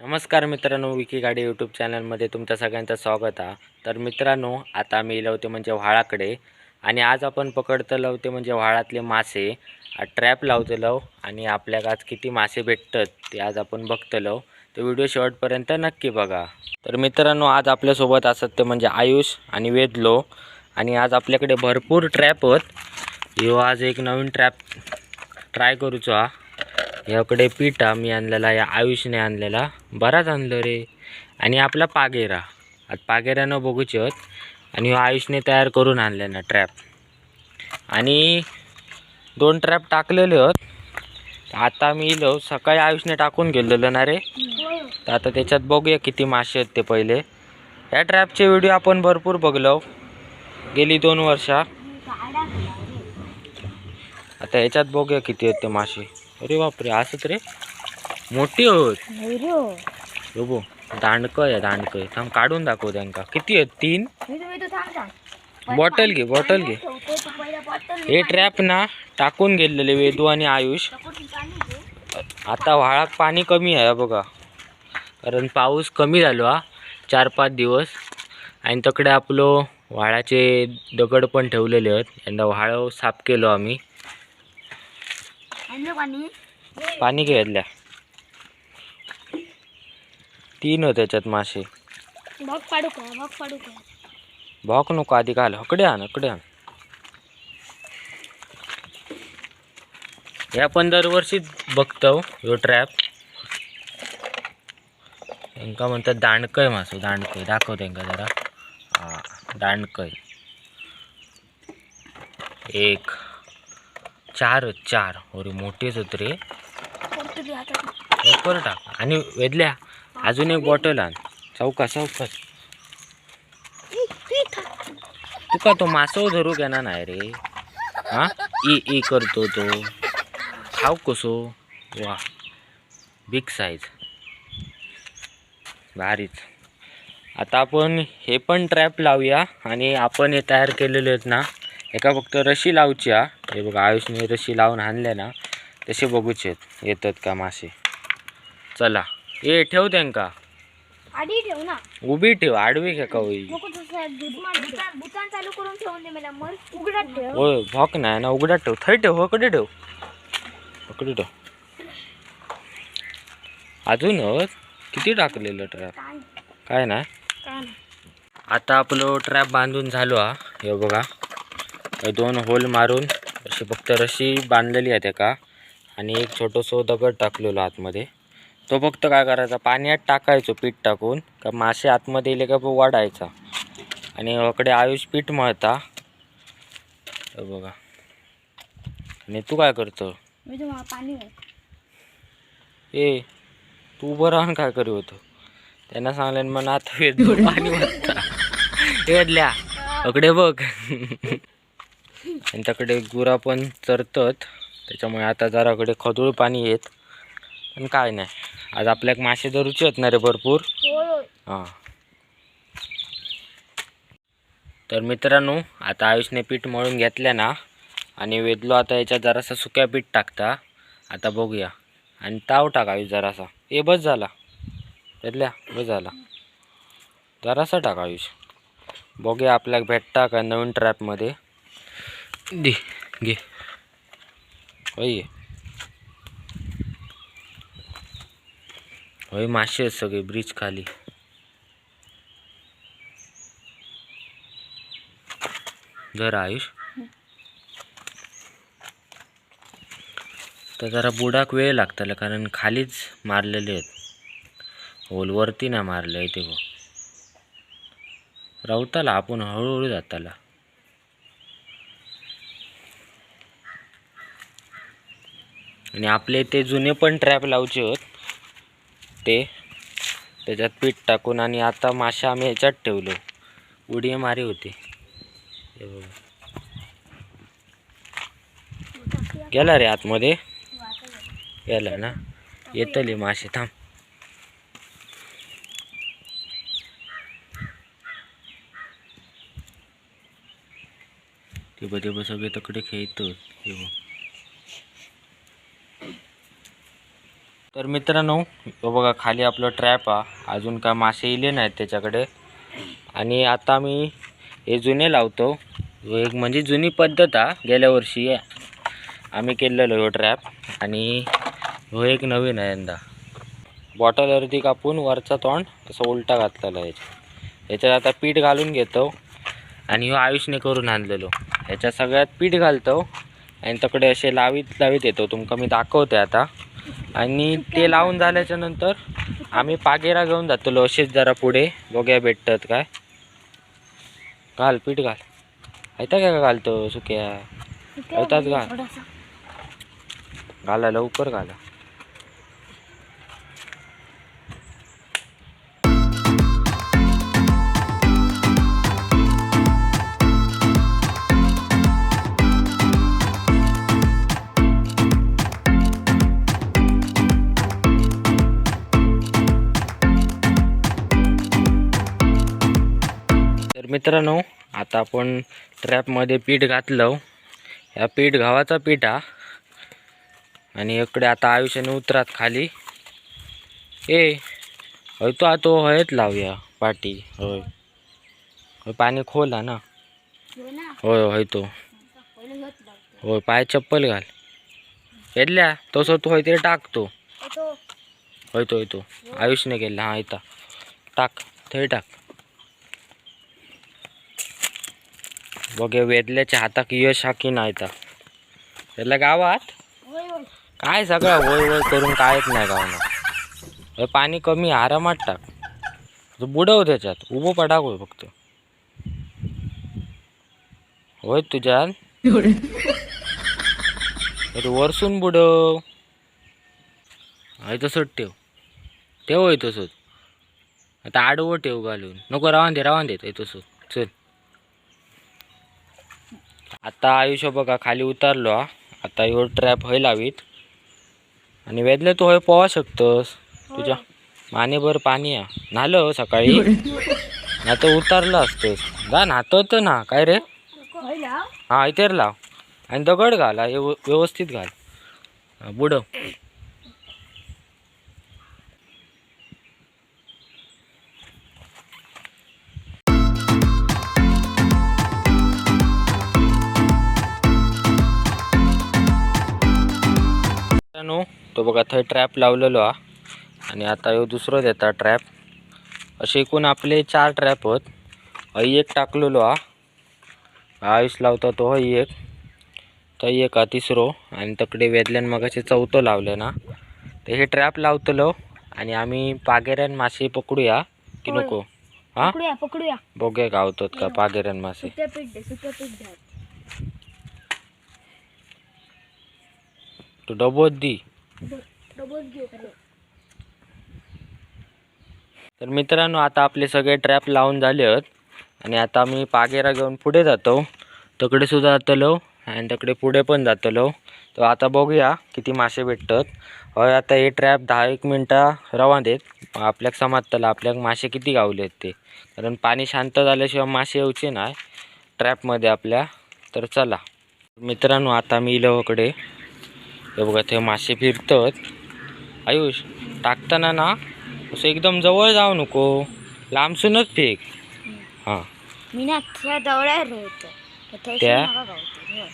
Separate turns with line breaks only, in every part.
नमस्कार मित्रांनो विकी गाडी यूट्यूब चॅनलमध्ये तुमच्या सगळ्यांचं स्वागत आहे. तर मित्रांनो आता मी लवते म्हणजे व्हाळाकडे आणि आज आपण पकडतं लावते म्हणजे व्हाळातले मासे. ट्रॅप लावतलो आणि आपल्याला आज किती मासे भेटतात ते आज आपण बघतलो तर व्हिडिओ शेवटपर्यंत नक्की बघा. तर मित्रांनो आज आपल्यासोबत असत ते म्हणजे आयुष आणि वेदलो आणि आज आपल्याकडे भरपूर ट्रॅप होत ह्यो आज एक नवीन ट्रॅप ट्राय करूचो हा. ह्याकडे पिठा मी आणलेला या आयुषने आणलेला. बराच आणलं रे. आणि आपला पागेरा. आता पागेऱ्यानं बघूचे होत. आणि ह्यो आयुषने तयार करून आणले ना ट्रॅप आणि दोन ट्रॅप टाकलेले होत. आता मी इलो सकाळी आयुषने टाकून गेलेलं ना रे. तर आता त्याच्यात बघूया किती मासे आहेत ते पहिले. या ट्रॅपचे व्हिडिओ आपण भरपूर बघलो. गेली दोन वर्षा. आता याच्यात बघूया किती आहेत ते मासे. अरे बापरे असंच रे. मोठी होत बघू दांडकं आहे दांडकं आहे. थांब काढून दाखव त्यांका किती आहेत? तीन? बॉटल घे बॉटल घे. हे ट्रॅप ना टाकून गेलेले वेदू आणि आयुष. आता व्हाळात पाणी कमी आहे बघा. कारण पाऊस कमी झालो हा. चार पाच दिवस. आणि तकडे आपलं व्हाळाचे दगड पण ठेवलेले आहेत. यंदा व्हाळ साफ केलो आम्ही. पाणी? घेतल्या तीन होत त्याच्यात मासे. भॉक नको आधी घाल. हकडे आण हकडे आण. हे आपण दरवर्षी बघतो ह्यो ट्रॅप त्यांका म्हणतात दांडकय मासो दांडकय. दाखव त्यांका जरा. हा दांडकय. एक चार चार. मोठेच होत रे टाक आणि वेदल्या. अजून एक बॉटल आण. चौका चौकाच तुका तो मासो धरू घेणार नाही रे. हा? ई ई करतो तो. खाऊ कसो? वा. बिग साईज भारीच. आता आपण हे पण ट्रॅप लावूया आणि आपण हे तयार केलेले आहेत ना एका फक्त रशी लावची हा. हे बघा आयुषने रशी लावून आणले ना तसे बघूचे आहेत येतात का मासे? चला. ए ठेव त्यांका.
ठेव ना.
उभी ठेव आडवी घ्या का होई?
नको तसं दुकान दुकान चालू करून ठेवून दे मला उघडात ठेव.
होय भॉक नाही ना उघड्यात ठेव. थंय ठेव हकडे ठेव. हकडे ठेव. अजून होत किती टाकलेलं ट्रॅप
काय
काय नाही
काय नाही
आता आपलं ट्रॅप बांधून झालो हा. हे बघा. हे दोन होल मारून अशी फक्त रशी बांधलेली आहे का आणि एक छोटंसं दगड टाकलेलो आतमध्ये. तो फक्त काय करायचा पाण्यात टाकायचो पीठ टाकून का मासे आतमध्ये येले का वाढायचा. आणि इकडे आयुष पीठ मळता. बघा. आणि तू काय करतो. ए तू उभं राहून काय करू होतो? त्यांना सांगलं मग आता वेद पाणी वेदल्या अकडे बघ. आणि त्याकडे गुरा पण चरतात. त्याच्यामुळे आता जराकडे खदूळ पाणी येत. पण काय नाही. आज आपल्याक मासे धरूचे आहेत ना रे भरपूर हां. तर मित्रांनो आता आयुषने पीठ मळून घेतलं ना आणि वेदलो आता याच्यात जरासा सुक्या पीठ टाकता. आता बघूया. आणि ताव टाक आयुष जरासा. ए बस झाला. वेदल्या बस झाला. जरासा टाक आयुष. बघूया आपल्याला भेटता का नवीन ट्रॅपमध्ये दे घे. होय मासे आहेत सगळे ब्रिज खाली. जर आयुष. तर जरा बुडाक वेळ लागताला कारण खालीच मारलेले आहेत. होलवरती नाही मारले आहे ते गो रावताला आपण हळूहळू जाताला. आणि आपले ते जुने पण ट्रॅप लावचे होत. ते त्याच्यात पीठ टाकून आणि आता मासे आम्ही ह्याच्यात ठेवलो. उडी मारी होती. गेला रे आतमध्ये? गेला ना? येतले मासे थांब. ते बघ ते बघ सगळे तकडे खेळतो हे बघ. तर मित्रांनो बघा खाली आपलं ट्रॅप हा अजून काय मासे इले नाहीत त्याच्याकडे. आणि आता मी हे जुने लावतो. एक म्हणजे जुनी पद्धत हा गेल्या वर्षी आम्ही केलेलो हो ट्रॅप आणि हो एक नवीन आहे यंदा. बॉटल अर्धी कापून वरचा तोंड असं उलटा घातलेला आहे. याच्यात आता पीठ घालून घेतो. आणि हो आयुषने करून आणलेलो. ह्याच्यात सगळ्यात पीठ घालतो. आणि तकडे असे लावीत लावीत येतो. तुमका मी दाखवते आता. आणि ते लावून झाल्याच्यानंतर आम्ही पागेरा घेऊन जातलो असेच जरा पुढे. बघूया भेटतात काय. घाल पीठ घाल. ऐता काय घालतो सुक्या? होतात का?
थोडासा.
घाला लवकर घाला. तर मित्रांनो आता आपण ट्रॅपमध्ये पीठ घातलं. ह्या पीठ गव्हाचा पीठ हा. आणि इकडे आता आयुष्याने उतरात खाली. ए होय तो आता हयत लावूया पाटी. होय. होय पाणी खोल हा ना. होय होय तो. होय पाय चप्पल घाल. येतल्या तसं तू होय ते टाकतो. होय तो. होय तो आयुषने केला हा येता टाक थंय टाक. बघे वेदल्याच्या हाताक यश हा की नाही आता त्याला गावात?
होय, होय.
काय सगळं वय वय करून कायच नाही गावना हे पाणी कमी आहे, आरामात टाक. तू बुडव त्याच्यात उभं पडाक होय फक्त. होय तुझ्यात? अरे वरसून बुडव आहे तसंच ठेव. ठेव होय तसंच आता आडवं ठेव घालून. नको रावण दे रावण देत तसं चल. आता आयुष्य बघा खाली उतारलो हा. आता ह्यो ट्रॅप हय लावीत. आणि वेदले तू हय पोवा शकतोस. तुझ्या मानेभर पाणी या नालं सकाळी. ना तर उतारलं असतोस. जा नाहतोत ना. काय रे. हा इथेर लाव. आणि दगड घाल हा, व्यव- व्यवस्थित घाल. हा, बुडव. मित्रांनो तो बघा थंय ट्रॅप लावलेलो हा. आणि आता ह्यो दुसरो देता ट्रॅप असे एकूण आपले चार ट्रॅप होत. हय एक टाकलेलो हा. आयुष लावता तो हय एक. थंय एक हा तिसरो. आणि तकडे वेदल्यान मगाशी चौथो लावले ना. तर हे ट्रॅप लावतलो. आणि आम्ही पागेऱ्यान मासे पकडूया. की. नको? हा?
पकडूया पकडूया.
बघूया गावतात का पागेऱ्यान मासे
सुक्या पीठ दे सुक्या पीठ द्या
तो डबोत दी
डबल
तर मित्रांनो आता आपले सगळे ट्रॅप लावून झाले आहेत. आणि आता मी पागेरा घेऊन पुढे जातो. तकडे सुद्धा जातलो आणि तकडे पुढे पण जातलो. तर आता बघूया किती मासे भेटतात. होय आता हे ट्रॅप दहा एक मिनटं रवा देत आपल्याक समाजतला आपल्याक मासे किती गावलेत ते. कारण पाणी शांत झाल्याशिवाय मासे येऊचे नाही. ट्रॅपमध्ये आपल्या. तर चला. मित्रांनो आता मी इलवकडे हे बघा ते मासे फिरतात. आयुष टाकताना ना असं एकदम जवळ जाऊ नको. लांबसूनच फेक. हां.
मी ना त्या होतो. थंयसून
त्या?
होय.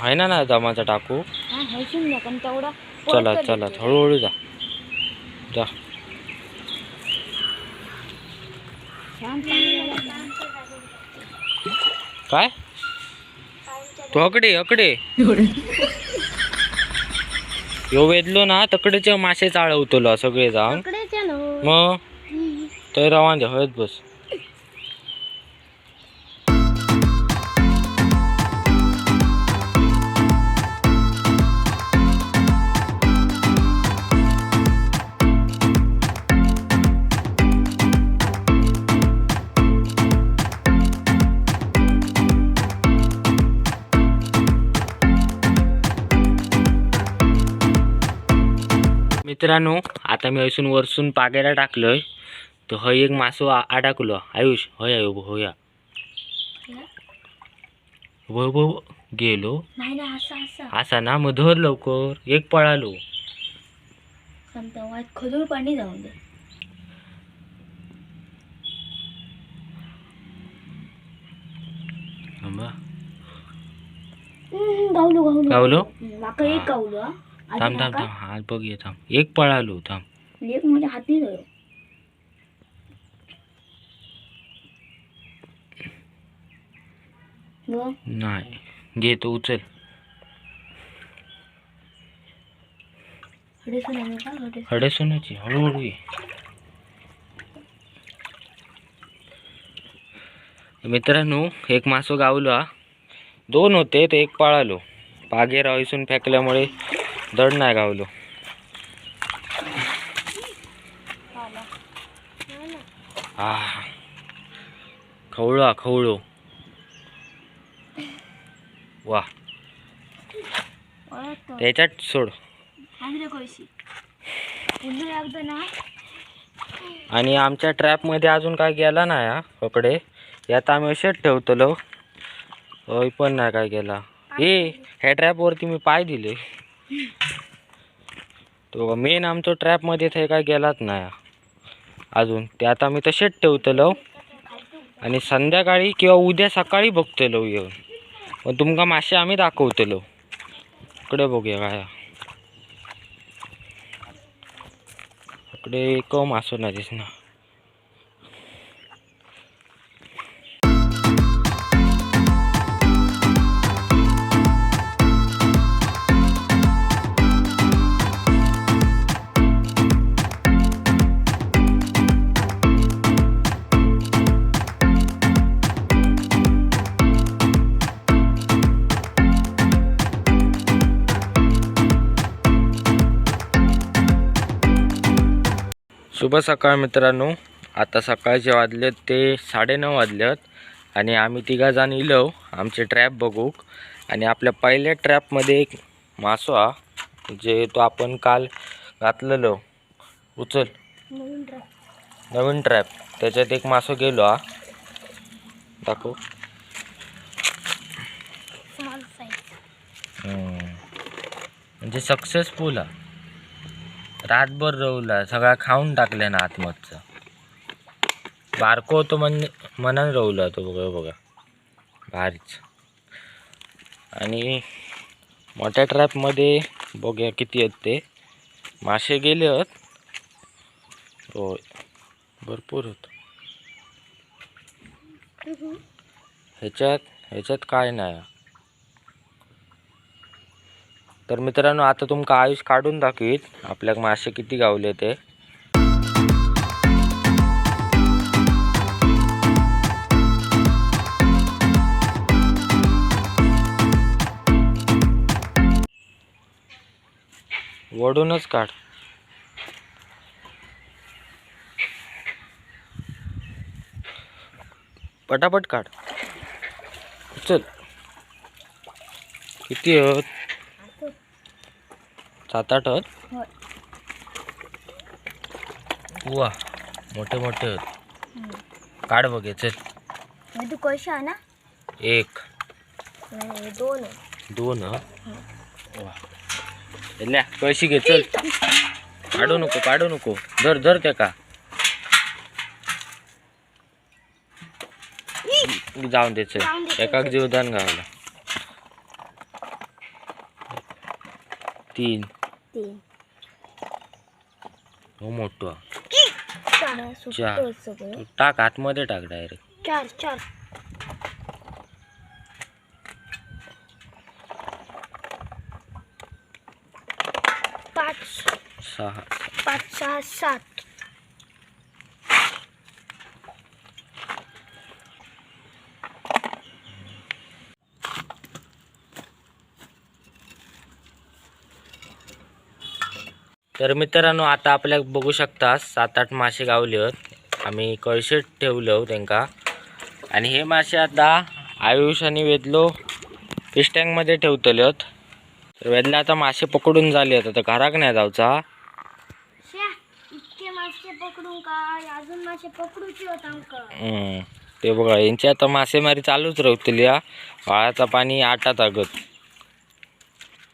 आहे ना ना जमाचा टाकू?
हा
चला चला. हळूहळू जा. जा. काय? तू अकडे अकडे यो वेदलो ना तकडेचे मासे चाळवतलो सगळे
चलो
मग? तर रवा दे हळद बस. मित्रांनो आता मी हयसून वरसून पाग्याला टाकलंय. तर हय एक मासो अडकलो. आयुष हय आयो होया. व व. गेलो.
असं
ना मग धर लवकर. एक पळालो.
खजूर पाणी जाऊन दे. गावलो गावलो.
गावलो?
एक गावलो हा.
थांब थांब थांब. हात बघ ये थांब. एक पळालो थांब.
एक म्हणजे हाती व
नाही. घे तो उचल.
का? हडे
हडे सोन्याची हळूहळू ये. मित्रांनो एक मासो गावलो. दोन होते ते एक पळालो. पागे राईसून फेकल्यामुळे दड नाही गावलो. हा. खवळा खवळो. वा. त्याच्यात सोड. आणि आमच्या ट्रॅपमध्ये अजून काय गेला नाही हा कपडे? यात आम्ही असेच ठेवतलो. होय पण नाही काय गेला. ए ह्या ट्रॅपवरती मी पाय दिले. तो मेन आमचं ट्रॅपमध्ये थंय काय गेलाच नाही. अजून ते आता मी तसेच ठेवतलो. आणि संध्याकाळी किंवा उद्या सकाळी बघतलो येऊन. मग तुमका मासे आम्ही दाखवतलो. इकडे बघूया काय. हा. इकडे एक मासो नाही दिसणार. शुभ सकाळ मित्रांनो. आता सकाळचे वाजलेत ते साडेनऊ वाजलेत आणि आम्ही तिघा जण इलो. आमचे ट्रॅप बघू. आणि आपल्या पहिल्या ट्रॅपमध्ये एक मासो हा जे तो आपण काल घातलेलो. उचल.
नवीन ट्रॅक
नवीन ट्रॅप त्याच्यात एक मासो गेलो हा. दाखव. म्हणजे सक्सेसफुल हा. रातभर रवला सगळा खाऊन टाकल्या ना आतमधचा. बारको होतो म्हण मनाने रवला तो बघा बघा. भारीच. आणि मोठ्या ट्रॅपमध्ये बघूया किती आहेत ते. मासे गेले आहेत. होय. भरपूर होत ह्याच्यात ह्याच्यात काय नाही. तर मित्रांनो आता तुमका आयुष काढून दाखवीत. आपल्याक मासे किती गावले ते. वडूनच काढ. पटापट काढ. चल. किती आहेत? सात आठ आहेत वा मोठे मोठे आहेत काढ बघे चल
तू ना?
एक.
नाही दोन
दोन हं. वा कळशी घे चल. काढू नको काढू नको. धर धर त्या का. जाऊन दे चल. एकाक. जीवदान गावला तीन.
तीन
हो मोठं.
चार सुटतो सगळं.
तू टाक आतमध्ये टाक डायरेक्ट
चार चार. पाच.
सहा.
पाच सहा सात.
तर मित्रांनो आता आपल्याक बघू शकता सात आठ मासे गावले आहेत. आम्ही कळशेत ठेवलो त्यांका. आणि हे मासे आता आयुष आणि वेदलो फिश टँकमध्ये ठेवतले आहेत. तर वेदला आता मासे पकडून झाले आहेत. आता घराक नाही जाऊचा. ते बघा यांची आता मासेमारी चालूच राहतील या. वाळाचा पाणी आटात आगत.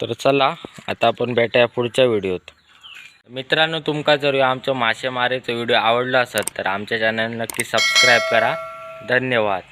तर चला आता आपण भेटूया पुढच्या व्हिडिओत. मित्रांनो तुमका जर आमचो मासेमारीचो व्हिडिओ आवडला असेल तर आमच्या चॅनल नक्की सबस्क्राईब करा. धन्यवाद.